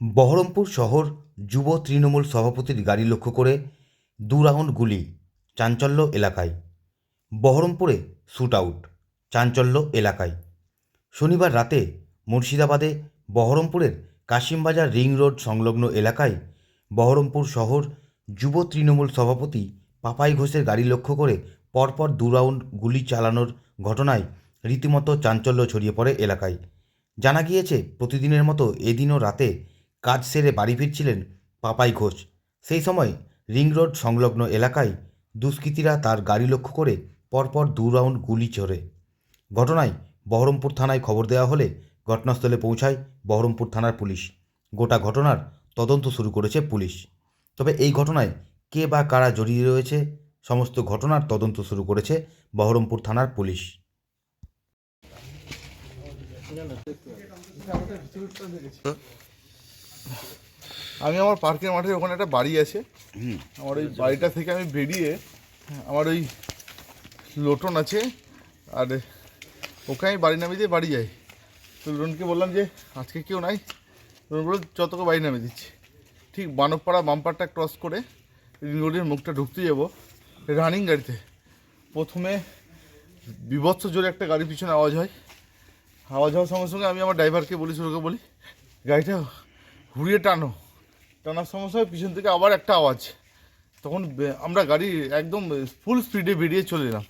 বহরমপুর শহর যুব তৃণমূল সভাপতির গাড়ি লক্ষ্য করে দু রাউন্ড গুলি চাঞ্চল্য এলাকায়। বহরমপুরে শ্যুট আউট, চাঞ্চল্য এলাকায়। শনিবার রাতে মুর্শিদাবাদে বহরমপুরের কাশিমবাজার রিং রোড সংলগ্ন এলাকায় বহরমপুর শহর যুব তৃণমূল সভাপতি পাপাই ঘোষের গাড়ি লক্ষ্য করে পরপর দু রাউন্ড গুলি চালানোর ঘটনায় রীতিমতো চাঞ্চল্য ছড়িয়ে পড়ে এলাকায়। জানা গিয়েছে, প্রতিদিনের মতো এদিনও রাতে কাজ সেরে বাড়ি ফিরছিলেন পাপাই ঘোষ। সেই সময় রিং রোড সংলগ্ন এলাকায় দুষ্কৃতীরা তার গাড়ি লক্ষ্য করে পরপর দু রাউন্ড গুলি ছোড়ে ঘটনায় বহরমপুর থানায় খবর দেওয়া হলে ঘটনাস্থলে পৌঁছায় বহরমপুর থানার পুলিশ। গোটা ঘটনার তদন্ত শুরু করেছে পুলিশ। তবে এই ঘটনায় কে বা কারা জড়িয়ে রয়েছে, সমস্ত ঘটনার তদন্ত শুরু করেছে বহরমপুর থানার পুলিশ। আমি আমার পার্কের মাঠে ওখানে একটা বাড়ি আছে। আমার ওই বাড়িটা থেকে আমি বেরিয়ে আমার ওই লোটন আছে আর ওকে আমি বাড়ি নামিয়ে দিয়ে বাড়ি যাই। তো লোটনকে বললাম যে আজকে কেউ নাই। লোটন বলল যতকে বাড়ি নামিয়ে দিচ্ছি। ঠিক বানকপাড়া বাম্পারটা ক্রস করে রিং রোডের মুখটা ঢুকতে যাব রানিং গাড়িতে। প্রথমে বিভৎস জোরে একটা গাড়ির পিছনে আওয়াজ হয়। আওয়াজ হওয়ার সঙ্গে সঙ্গে আমি আমার ড্রাইভারকে বলি সুরকে বলি গাড়িটা ঘুরিয়ে টানো। টানার সঙ্গে সঙ্গে পিছন থেকে আবার একটা আওয়াজ। তখন আমরা গাড়ি একদম ফুল স্পিডে বেরিয়ে চলে এলাম।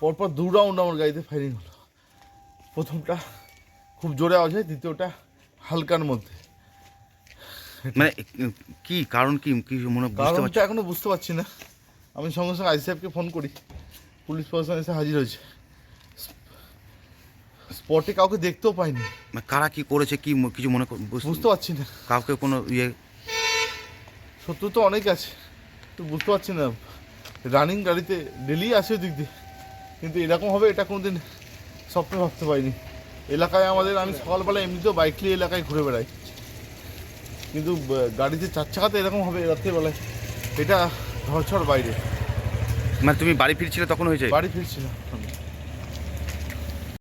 পরপর দু রাউন্ড আমার গাড়িতে ফায়ারিং হলো। প্রথমটা খুব জোরে আওয়াজ হয় দ্বিতীয়টা হালকার মধ্যে। মানে কি কারণ কি কি মনে কারণটা এখনও বুঝতে পারছি না। আমি সঙ্গে সঙ্গে আইসি সাহেবকে ফোন করি। পুলিশ প্রশাসন এসে হাজির হয়েছে। স্পটে কাউকে দেখতেও পাইনি। মানে কারা কি করেছে কি ম- কিছু মনে কর- বুঝ- বুঝতে পারছি না। কাউকে কোনো ইয়ে শত্রু তো অনেক আছে তো বুঝতে পারছি না। রানিং গাড়িতে ডেলি আসে ওই দিক দিয়ে কিন্তু এরকম হবে এটা কোনোদিন স্বপ্নে ভাবতে পারিনি। এলাকায় আমাদের আমি সকালবেলা এমনিতেও বাইক নিয়ে এলাকায় ঘুরে বেড়াই। কিন্তু আহ, গাড়িতে চার চাকাতে এরকম হবে রাত্রেবেলায় এটা ধরছড় বাইরে। মানে তুমি বাড়ি ফিরছিলে তখন হয়েছে? বাড়ি ফিরছিলাম।